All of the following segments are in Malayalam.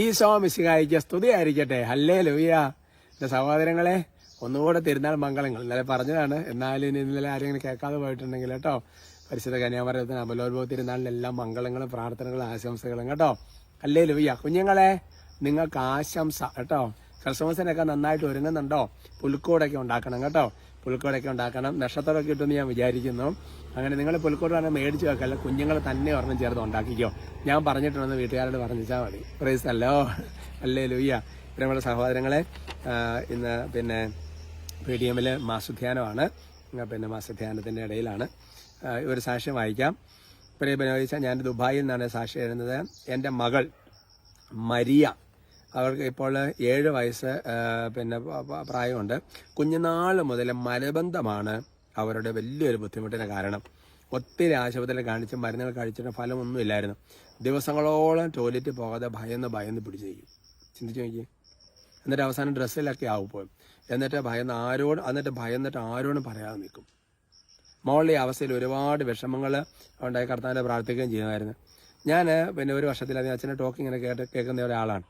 ഈശോ മിശിഹായിക്ക് സ്തുതിയായിരിക്കട്ടെ ഹല്ലേ ലൂയ എന്റെ സഹോദരങ്ങളെ ഒന്നുകൂടെ തിരുനാൾ മംഗളങ്ങൾ. ഇന്നലെ പറഞ്ഞതാണ് എന്നാലും ഇനി ഇന്നലെ ആരെങ്കിലും കേൾക്കാതെ പോയിട്ടുണ്ടെങ്കിൽ കേട്ടോ. പരിശുദ്ധ കന്യാമരത്തിന് അമലോത്ഭവ എല്ലാ മംഗളങ്ങളും പ്രാർത്ഥനകളും ആശംസകളും കേട്ടോ. അല്ലേ ലൂയ കുഞ്ഞുങ്ങളെ നിങ്ങൾക്ക് ആശംസ കേട്ടോ. ക്രിസ്മസിനൊക്കെ നന്നായിട്ട് ഒരുങ്ങുന്നുണ്ടോ? പുൽക്കൂടൊക്കെ ഉണ്ടാക്കണം കേട്ടോ. പുൽക്കൂടൊക്കെ ഉണ്ടാക്കണം. നക്ഷത്രമൊക്കെ കിട്ടുമെന്ന് ഞാൻ വിചാരിക്കുന്നു. അങ്ങനെ നിങ്ങൾ പുൽക്കൂട് പറഞ്ഞാൽ മേടിച്ച് വെക്കല്ല കുഞ്ഞുങ്ങൾ തന്നെ ഒരെണ്ണം ചേർത്ത് ഉണ്ടാക്കിക്കോ. ഞാൻ പറഞ്ഞിട്ടുണ്ടെന്ന് വീട്ടുകാരോട് പറഞ്ഞാൽ മതി. പ്രൈസ് അല്ലോ അല്ലേ ലൂയ്യ പ്രിയമുള്ള സഹോദരങ്ങളെ ഇന്ന് പിന്നെ പി ഡി എമ്മിൽ മാസധ്യാനമാണ്. പിന്നെ മാസധ്യാനത്തിന്റെ ഇടയിലാണ്. ഒരു സാക്ഷ്യം വായിക്കാം. പ്രിയ ബനോദിച്ച ഞാൻ ദുബായിൽ നിന്നാണ് സാക്ഷ്യം എഴുതുന്നത്. എന്റെ മകൾ മരിയ. അവർക്ക് ഇപ്പോൾ ഏഴ് വയസ്സ് പിന്നെ പ്രായമുണ്ട്. കുഞ്ഞുനാൾ മുതൽ മലബന്ധമാണ് അവരുടെ വലിയൊരു ബുദ്ധിമുട്ടിന് കാരണം. ഒത്തിരി ആശുപത്രിയിൽ കാണിച്ച് മരുന്നുകൾ കഴിച്ചിട്ട് ഫലമൊന്നുമില്ലായിരുന്നു ദിവസങ്ങളോളം ടോയ്ലറ്റ് പോകാതെ ഭയന്ന് ഭയന്ന് പിടിച്ചിരിക്കും ചിന്തിച്ചു നോക്കിയേ. എന്നിട്ട് അവസാനം ഡ്രസ്സിലൊക്കെ ആവും പോയി. എന്നിട്ട് ഭയന്ന് ആരോട് എന്നിട്ട് ഭയന്നിട്ട് ആരോടും പറയാതെ നിൽക്കും. മോളുടെ അവസ്ഥയിൽ ഒരുപാട് വിഷമങ്ങൾ ഉണ്ടായി കർത്താവിനെ പ്രാർത്ഥിക്കുകയും ചെയ്യുമായിരുന്നു. ഞാൻ പിന്നെ ഒരു വർഷത്തിലധികം അച്ഛന്റെ ടോക്കിങ്ങനെ കേട്ട് കേൾക്കുന്ന ഒരാളാണ്.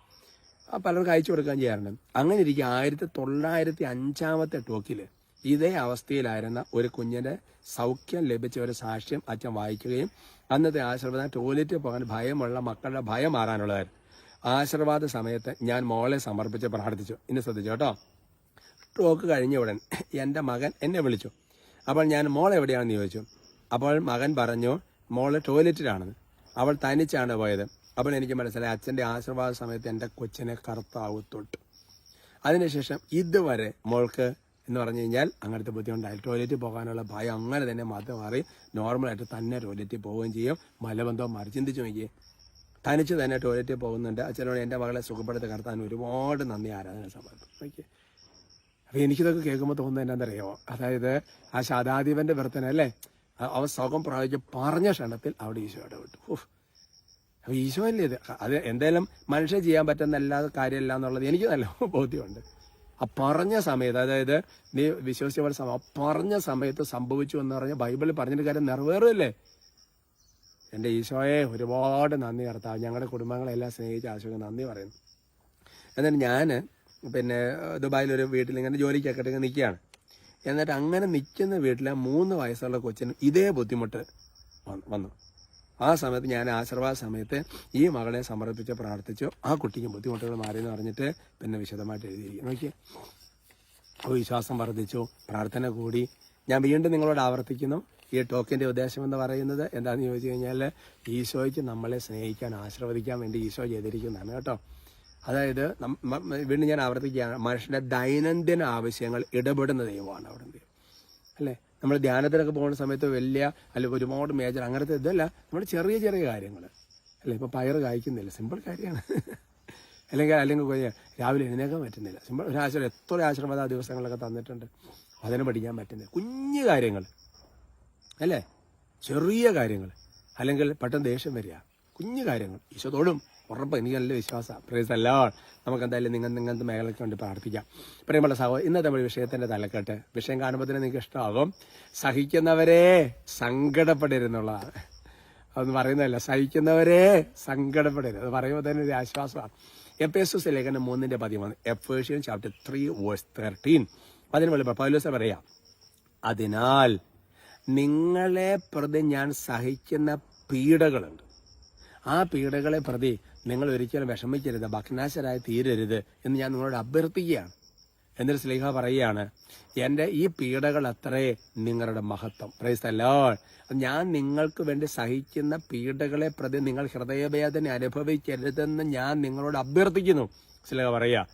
പലർക്കും അയച്ചു കൊടുക്കാൻ ചെയ്യാറുണ്ട്. അങ്ങനെ ഇരിക്കും ആയിരത്തി തൊള്ളായിരത്തി അഞ്ചാമത്തെ ടോക്കിൽ ഇതേ അവസ്ഥയിലായിരുന്ന ഒരു കുഞ്ഞിന്റെ സൗഖ്യം ലഭിച്ച ഒരു സാക്ഷ്യം അച്ഛൻ വായിക്കുകയും അന്നത്തെ ആശീർവാദം ടോയ്ലറ്റിൽ പോകാൻ ഭയമുള്ള മക്കളുടെ ഭയം മാറാനുള്ളതായിരുന്നു ആശീർവാദ സമയത്ത് ഞാൻ മോളെ സമർപ്പിച്ച് പ്രാർത്ഥിച്ചു. ഇനി ശ്രദ്ധിച്ചു കേട്ടോ? ടോക്ക് കഴിഞ്ഞ ഉടൻ എന്റെ മകൻ എന്നെ വിളിച്ചു. അപ്പോൾ ഞാൻ മോൾ എവിടെയാണെന്ന് ചോദിച്ചു. അപ്പോൾ മകൻ പറഞ്ഞു മോൾ ടോയ്ലറ്റിലാണെന്ന്. അവൾ തനിച്ചാണ് പോയത്. അപ്പോൾ എനിക്ക് മനസ്സിലായി അച്ഛന്റെ ആശീർവാദ സമയത്ത് എന്റെ കൊച്ചിനെ കറുത്താവത്തൊട്ട് അതിനുശേഷം ഇതുവരെ മോൾക്ക് എന്ന് പറഞ്ഞു കഴിഞ്ഞാൽ അങ്ങനത്തെ ബുദ്ധിമുട്ടായി. ടോയ്ലറ്റിൽ പോകാനുള്ള ഭയം അങ്ങനെ തന്നെ മാറ്റം മാറി നോർമലായിട്ട് തന്നെ ടോയ്ലറ്റിൽ പോവുകയും ചെയ്യും. മലബന്ധം മാറി ചിന്തിച്ചു നോക്കിയേ. തനിച്ച് തന്നെ ടോയ്ലറ്റിൽ പോകുന്നുണ്ട്. അച്ഛനോട് എന്റെ മകളെ സുഖപ്പെടുത്തി കടത്താൻ ഒരുപാട് നന്ദി ആരാധന സമർപ്പിക്കും ഓക്കെ അപ്പോൾ എനിക്കിതൊക്കെ കേൾക്കുമ്പോൾ തോന്നുന്നത് എന്താണെന്നറിയാമോ അതായത് ആ ശതാധിപന്റെ വൃത്തനല്ലേ അവ സുഖം പ്രാപിച്ച് പറഞ്ഞ ക്ഷണത്തിൽ അവിടെ ഈശോ ഇടപെട്ടു ഉഫ്. അപ്പൊ ഈശോ അല്ലേ ഇത്? അത് എന്തായാലും മനുഷ്യ ചെയ്യാൻ പറ്റുന്ന എല്ലാ കാര്യമല്ല എന്നുള്ളത് എനിക്ക് നല്ല ബോധ്യമുണ്ട്. ആ പറഞ്ഞ സമയത്ത് അതായത് നീ വിശ്വസിച്ചവരുടെ സമയം ആ പറഞ്ഞ സമയത്ത് സംഭവിച്ചു എന്ന് പറഞ്ഞ ബൈബിളിൽ പറഞ്ഞൊരു കാര്യം നിറവേറുമല്ലേ എന്റെ ഈശോയെ ഒരുപാട് നന്ദി കർത്താവ്. ഞങ്ങളുടെ കുടുംബങ്ങളെല്ലാം സ്നേഹിച്ച് ആശോക്ക് നന്ദി പറയുന്നു. എന്നിട്ട് ഞാൻ പിന്നെ ദുബായിലൊരു വീട്ടിൽ ഇങ്ങനെ ജോലിക്കൊക്കെ ഇങ്ങനെ നിൽക്കുകയാണ്. എന്നിട്ട് അങ്ങനെ നിൽക്കുന്ന വീട്ടിലെ മൂന്ന് വയസ്സുള്ള കൊച്ചിന് ഇതേ ബുദ്ധിമുട്ട് വന്നു. ആ സമയത്ത് ഞാൻ ആശീർവാദ സമയത്ത് ഈ മകളെ സമർപ്പിച്ച് പ്രാർത്ഥിച്ചു. ആ കുട്ടിക്ക് ബുദ്ധിമുട്ടുകൾ മാറിയെന്ന് പറഞ്ഞിട്ട് പിന്നെ വിശദമായിട്ട് എഴുതിയിരിക്കും നോക്കിയേ. വിശ്വാസം വർദ്ധിച്ചു. പ്രാർത്ഥന കൂടി. ഞാൻ വീണ്ടും നിങ്ങളോട് ആവർത്തിക്കുന്നു. ഈ ടോക്കിന്റെ ഉദ്ദേശം എന്ന് പറയുന്നത് എന്താണെന്ന് ചോദിച്ചു കഴിഞ്ഞാൽ ഈശോയ്ക്ക് നമ്മളെ സ്നേഹിക്കാൻ ആശീർവദിക്കാൻ വേണ്ടി ഈശോ ചെയ്തിരിക്കുന്നതാണ് കേട്ടോ. അതായത് വീണ്ടും ഞാൻ ആവർത്തിക്കുകയാണ്. മനുഷ്യന്റെ ദൈനംദിന ആവശ്യങ്ങൾ ഇടപെടുന്ന ദൈവമാണ് അവിടെ അല്ലേ? നമ്മൾ ധ്യാനത്തിനൊക്കെ പോകുന്ന സമയത്ത് വലിയ അല്ല ഒരുപാട് മേജർ അങ്ങനത്തെ ഇതല്ല. നമ്മൾ ചെറിയ ചെറിയ കാര്യങ്ങൾ അല്ലേ ഇപ്പോൾ പയറ് കായ്ക്കുന്നില്ല. സിമ്പിൾ കാര്യമാണ്. അല്ലെങ്കിൽ അല്ലെങ്കിൽ രാവിലെ എഴുന്നേക്കാൻ പറ്റുന്നില്ല. സിമ്പിൾ ഒരു ആശ്രമം എത്ര ആശ്രമത ദിവസങ്ങളൊക്കെ തന്നിട്ടുണ്ട്. അതിനെ പഠിക്കാൻ പറ്റുന്നില്ല. കുഞ്ഞു കാര്യങ്ങൾ അല്ലേ? ചെറിയ കാര്യങ്ങൾ അല്ലെങ്കിൽ പെട്ടെന്ന് ദേഷ്യം വരിക. കുഞ്ഞു കാര്യങ്ങൾ. ഈശോത്തോടും ഉറപ്പ് എനിക്ക് നല്ല വിശ്വാസമാണ് പ്രേസ് അല്ല നമുക്ക് എന്തായാലും നിങ്ങൾ നിങ്ങൾക്ക് മേഖലയ്ക്ക് വേണ്ടി പ്രാർത്ഥിക്കാം. പ്രിയമുള്ള സഹോദരൻ ഇന്നത്തെ നമ്മുടെ വിഷയത്തിന്റെ തലക്കെട്ട്. വിഷയം കാണുമ്പോൾ തന്നെ നിങ്ങൾക്ക് ഇഷ്ടമാകും സഹിക്കുന്നവരെ സങ്കടപ്പെടരുന്നുള്ളതാണ് അതൊന്നും പറയുന്നതല്ല. സഹിക്കുന്നവരെ സങ്കടപ്പെടരുത്. അത് പറയുമ്പോൾ തന്നെ ഒരു ആശ്വാസമാണ് എഫ് എസ് ലേഖനം മൂന്നിന്റെ പതിമൂന്ന് Ephesian chapter three verse thirteen അതിന് വെളിപ്പം പൗലോസ പറയാം അതിനാൽ നിങ്ങളെ പ്രതി ഞാൻ സഹിക്കുന്ന പീഡകളുണ്ട്. ആ പീഡകളെ പ്രതി നിങ്ങൾ ഒരിക്കലും വിഷമിക്കരുത് ഭഗ്നാശരായി തീരരുത് എന്ന് ഞാൻ നിങ്ങളോട് അഭ്യർത്ഥിക്കുകയാണ്. എന്നിട്ട് സ്ലേഹ പറയുകയാണ് എന്റെ ഈ പീഡകൾ അത്രേ നിങ്ങളുടെ മഹത്വം. പ്രൈസ് അല്ലോ ഞാൻ നിങ്ങൾക്ക് വേണ്ടി സഹിക്കുന്ന പീഡകളെ പ്രതി നിങ്ങൾ ഹൃദയവേദന അനുഭവിക്കരുതെന്ന് ഞാൻ നിങ്ങളോട് അഭ്യർത്ഥിക്കുന്നു. സ്ലേഹ പറയുക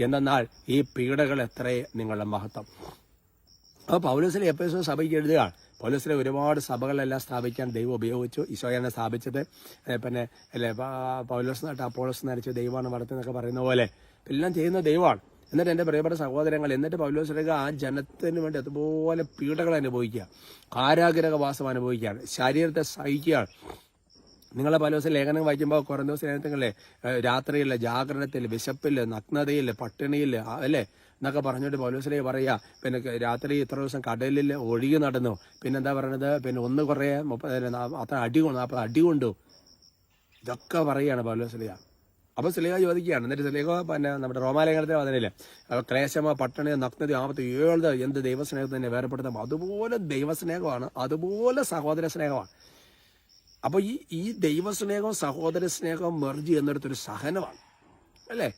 എന്നാൽ ഈ പീഡകൾ എത്രേ നിങ്ങളുടെ മഹത്വം. അപ്പോൾ പൗലോസിലെ എപ്പോഴും സഭയ്ക്ക് എഴുതുകയാണ്. പൗലോസിലെ ഒരുപാട് സഭകളെല്ലാം സ്ഥാപിക്കാൻ ദൈവം ഉപയോഗിച്ചു. ഈശോയാണ് സ്ഥാപിച്ചത്. പിന്നെ അല്ലേ പൗലോസ് നട്ട് അപ്പോളോസ് നരച്ച് ദൈവമാണ് വളർത്തുന്നൊക്കെ പറയുന്ന പോലെ. എല്ലാം ചെയ്യുന്ന ദൈവമാണ്. എന്നിട്ട് എന്റെ പ്രിയപ്പെട്ട സഹോദരങ്ങൾ എന്നിട്ട് പൗലോസിലേക്ക് ആ ജനത്തിന് വേണ്ടി അതുപോലെ പീഡകൾ അനുഭവിക്കുക. കാരാഗ്രഹവാസം അനുഭവിക്കുകയാണ്. ശരീരത്തെ സഹിക്കുകയാണ്. നിങ്ങളെ പല ദിവസം ലേഖനം വായിക്കുമ്പോൾ കുറേ ദിവസം ലേഖനത്തിലെ രാത്രിയിൽ ജാഗ്രതത്തിൽ വിശപ്പിൽ നഗ്നതയിൽ പട്ടിണിയിൽ അല്ലേ? എന്നൊക്കെ പറഞ്ഞിട്ട് പോലീസിലേ പറയാ പിന്നെ രാത്രി ഇത്ര ദിവസം കടലിൽ ഒഴുകി നടന്നു. പിന്നെ എന്താ പറയണത്? പിന്നെ ഒന്ന് കുറേ മുപ്പത് അത്ര അടി കൊണ്ടു നാൽപ്പത് അടി കൊണ്ടു. ഇതൊക്കെ പറയാണ് പൗലോസിലെയ അപ്പൊ സ്ലേഹ ചോദിക്കുകയാണ്. എന്നിട്ട് സ്ലേഹ പിന്നെ നമ്മുടെ റോമാലയങ്ങളത്തെ വന്നില്ലേ ക്ലേശമ പട്ടണ നഗ്നത ആപത്ത് ഏഴ് എന്ത് ദൈവസ്നേഹത്തിനെ വേർപ്പെടുത്താം അതുപോലെ ദൈവസ്നേഹമാണ്. അതുപോലെ സഹോദര സ്നേഹമാണ്. അപ്പൊ ഈ ഈ ദൈവസ്നേഹവും സഹോദര സ്നേഹവും മെർജി എന്നിടത്തൊരു സഹനമാണ്. അല്ലേ?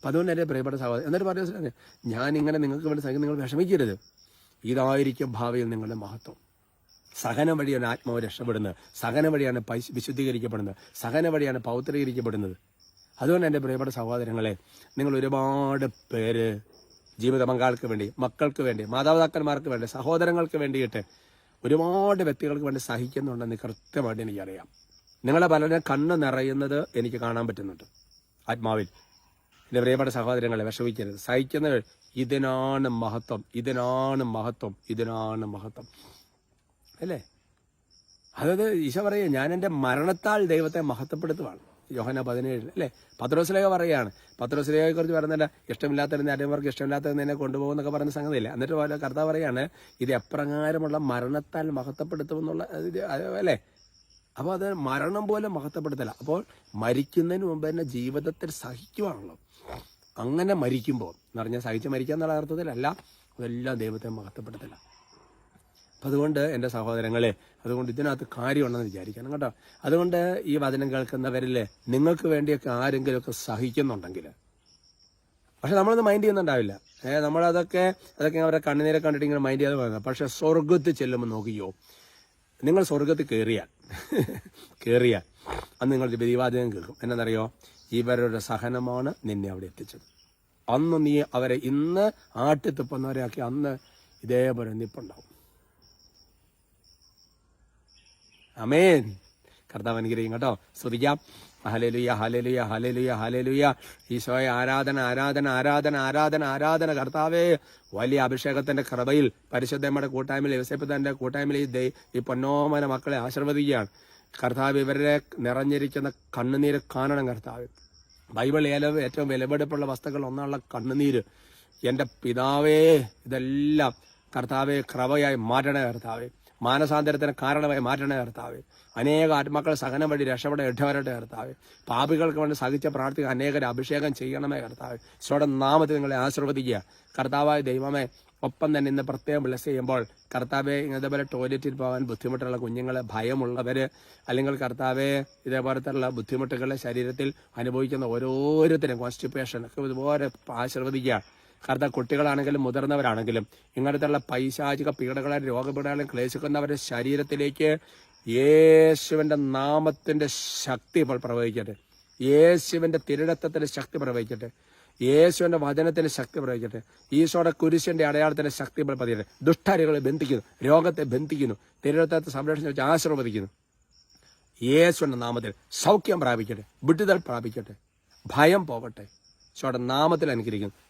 അപ്പൊ അതുകൊണ്ട് പ്രിയപ്പെട്ട സഹോദരൻ എന്നിട്ട് പറയുന്നത് ഞാൻ ഇങ്ങനെ നിങ്ങൾക്ക് വേണ്ടി സഹിക്കും നിങ്ങൾ വിഷമിക്കരുത്. ഇതായിരിക്കും ഭാവിയിൽ നിങ്ങളുടെ മഹത്വം. സഹനം വഴിയാണ് ആത്മാവ് രക്ഷപ്പെടുന്നത്. സഹനം വഴിയാണ് വിശുദ്ധീകരിക്കപ്പെടുന്നത്. സഹനം വഴിയാണ് പൗത്രീകരിക്കപ്പെടുന്നത്. അതുകൊണ്ട് എന്റെ പ്രിയപ്പെട്ട സഹോദരങ്ങളെ നിങ്ങൾ ഒരുപാട് പേര് ജീവിത പങ്കാൾക്ക് വേണ്ടി മക്കൾക്ക് വേണ്ടി മാതാപിതാക്കന്മാർക്ക് വേണ്ടി സഹോദരങ്ങൾക്ക് വേണ്ടിയിട്ട് ഒരുപാട് വ്യക്തികൾക്ക് വേണ്ടി സഹിക്കുന്നുണ്ടെന്ന് കൃത്യമായിട്ട് എനിക്കറിയാം. നിങ്ങളെ പലരും കണ്ണ് നിറയുന്നത് എനിക്ക് കാണാൻ പറ്റുന്നുണ്ട്. ആത്മാവിൽ എന്റെ പ്രിയപ്പെട്ട സഹോദരങ്ങളെ വിഷമിക്കരുത്. സഹിക്കുന്നവർ ഇതിനാണ് മഹത്വം ഇതിനാണ് മഹത്വം ഇതിനാണ് മഹത്വം. അല്ലേ? അതായത് ഈശോ പറയുക ഞാൻ എന്റെ മരണത്താൽ ദൈവത്തെ മഹത്വപ്പെടുത്തുവാണ്. യോഹന പതിനേഴിൽ അല്ലേ? പത്രോസിലേഖ പറയുകയാണ്. പത്രോസിലേഖയെ കുറിച്ച് പറയുന്നില്ല ഇഷ്ടമില്ലാത്തതിനെ അടിയവർക്ക് ഇഷ്ടമില്ലാത്തതിനെ കൊണ്ടുപോകുന്നൊക്കെ പറയുന്ന സംഗതിയില്ല? എന്നിട്ട് കർത്താവ് പറയാണ് ഇത് എപ്രകാരമുള്ള മരണത്താൽ മഹത്വപ്പെടുത്തുമെന്നുള്ള അല്ലേ? അപ്പോൾ അത് മരണം പോലെ മഹത്വപ്പെടുത്തല. അപ്പോൾ മരിക്കുന്നതിന് മുമ്പ് തന്നെ ജീവിതത്തിൽ സഹിക്കുവാണല്ലോ. അങ്ങനെ മരിക്കുമ്പോൾ എന്ന് പറഞ്ഞാൽ സഹിച്ച് മരിക്കുക എന്നുള്ള അർത്ഥത്തിലല്ല അതെല്ലാം ദൈവത്തെ മഹത്വപ്പെടുത്തല. അപ്പം അതുകൊണ്ട് എന്റെ സഹോദരങ്ങളെ അതുകൊണ്ട് ഇതിനകത്ത് കാര്യമുണ്ടെന്ന് വിചാരിക്കണം കേട്ടോ. അതുകൊണ്ട് ഈ വചനം കേൾക്കുന്നവരിൽ നിങ്ങൾക്ക് വേണ്ടിയൊക്കെ ആരെങ്കിലുമൊക്കെ സഹിക്കുന്നുണ്ടെങ്കിൽ. പക്ഷെ നമ്മളത് മൈൻഡ് ചെയ്യുന്നുണ്ടാവില്ല. ഏഹ് നമ്മളതൊക്കെ അതൊക്കെ അവരുടെ കണ്ണുനീരെ കണ്ടിട്ട് ഇങ്ങനെ മൈൻഡ് ചെയ്യാതെ പോകുന്നത് പക്ഷെ സ്വർഗത്തിൽ ചെല്ലുമ്പോൾ നോക്കിയോ നിങ്ങൾ സ്വർഗത്തിൽ കയറിയാൽ കയറിയാൽ അന്ന് നിങ്ങൾ പ്രതിവാചകം കേൾക്കും. എന്നറിയോ ഇവരുടെ സഹനമാണ് നിന്നെ അവിടെ എത്തിച്ചത്. അന്ന് നീ അവരെ ഇന്ന് ആട്ടിത്തുപ്പുന്നവരെ ആക്കി അന്ന് ഇതേപോലെ നിപ്പുണ്ടാവും. അമേൻ കർത്താവ് അനുഗ്രഹിക്കും കേട്ടോ. ശ്രദ്ധിക്കാം. ഹലലുയ ഹലലുയ ഹലലുയ ഹലലുയ ഈശോയെ ആരാധന ആരാധന ആരാധന ആരാധന ആരാധന. കർത്താവേ വലിയ അഭിഷേകത്തിന്റെ കൃപയിൽ പരിശുദ്ധമ്മയുടെ കൂട്ടായ്മയിൽ യോസേപ്പത്തന്റെ കൂട്ടായ്മയിൽ ഈ ഈ പൊന്നോമന മക്കളെ ആശീർവദിക്കുകയാണ്. കർത്താവ് ഇവരെ നിറഞ്ഞിരിക്കുന്ന കണ്ണുനീര് കാണണം കർത്താവ്. ബൈബിൾ ഏല ഏറ്റവും വിലപിടിപ്പുള്ള വസ്തുക്കൾ ഒന്നുള്ള കണ്ണുനീര്. എന്റെ പിതാവേ ഇതെല്ലാം കർത്താവെ കൃപയായി മാറ്റണേ കർത്താവെ. മാനസാന്തരത്തിന് കാരണമായി മാറ്റണേ കർത്താവ്. അനേക ആത്മാക്കൾ സഹനം വഴി രക്ഷപ്പെടെ ഇടവരട്ടെ കർത്താവ്. പാപികൾക്ക് വേണ്ടി സഹിച്ച പ്രാർത്ഥിക അനേകരെ അഭിഷേകം ചെയ്യണമേ കർത്താവ്. ഈശോടെ നാമത്തിൽ നിങ്ങളെ ആശീർവദിക്കുക. കർത്താവായ ദൈവമേ ഒപ്പം തന്നെ ഇന്ന് പ്രത്യേകം ബ്ലസ് ചെയ്യുമ്പോൾ കർത്താവെ ഇതേപോലെ ടോയ്ലറ്റിൽ പോകാൻ ബുദ്ധിമുട്ടുള്ള കുഞ്ഞുങ്ങളെ ഭയമുള്ളവര് അല്ലെങ്കിൽ കർത്താവെ ഇതേപോലത്തെ ബുദ്ധിമുട്ടുകളെ ശരീരത്തിൽ അനുഭവിക്കുന്ന ഓരോരുത്തരും കോൺസ്റ്റിപ്പേഷൻ ഒക്കെ ഇതുപോലെ ആശീർവദിക്കുക. കർത്താവ് കുട്ടികളാണെങ്കിലും മുതിർന്നവരാണെങ്കിലും ഇങ്ങനത്തുള്ള പൈശാചിക പീഡകളെ രോഗപീഠകളെ ക്ലേശിക്കുന്നവരുടെ ശരീരത്തിലേക്ക് യേശുവിന്റെ നാമത്തിന്റെ ശക്തി ഇപ്പോൾ പ്രവഹിക്കട്ടെ. യേശുവിന്റെ തിരുടത്വത്തിന്റെ ശക്തി പ്രവഹിക്കട്ടെ. യേശുവിന്റെ വചനത്തിന്റെ ശക്തി പ്രവഹിക്കട്ടെ. ഈശോയുടെ കുരിശിന്റെ അടയാളത്തിന്റെ ശക്തി ഇപ്പോൾ പതിയട്ടെ. ദുഷ്ടാരികളെ ബന്ധിക്കുന്നു രോഗത്തെ ബന്ധിക്കുന്നു തിരുരത്വത്തെ സംരക്ഷണം വെച്ച് ആശീർവദിക്കുന്നു. യേശുവിന്റെ നാമത്തിൽ സൗഖ്യം പ്രാപിക്കട്ടെ വിടുതൽ പ്രാപിക്കട്ടെ ഭയം പോകട്ടെ. ഈശോയുടെ നാമത്തിൽ അനുഗ്രഹിക്കുന്നു.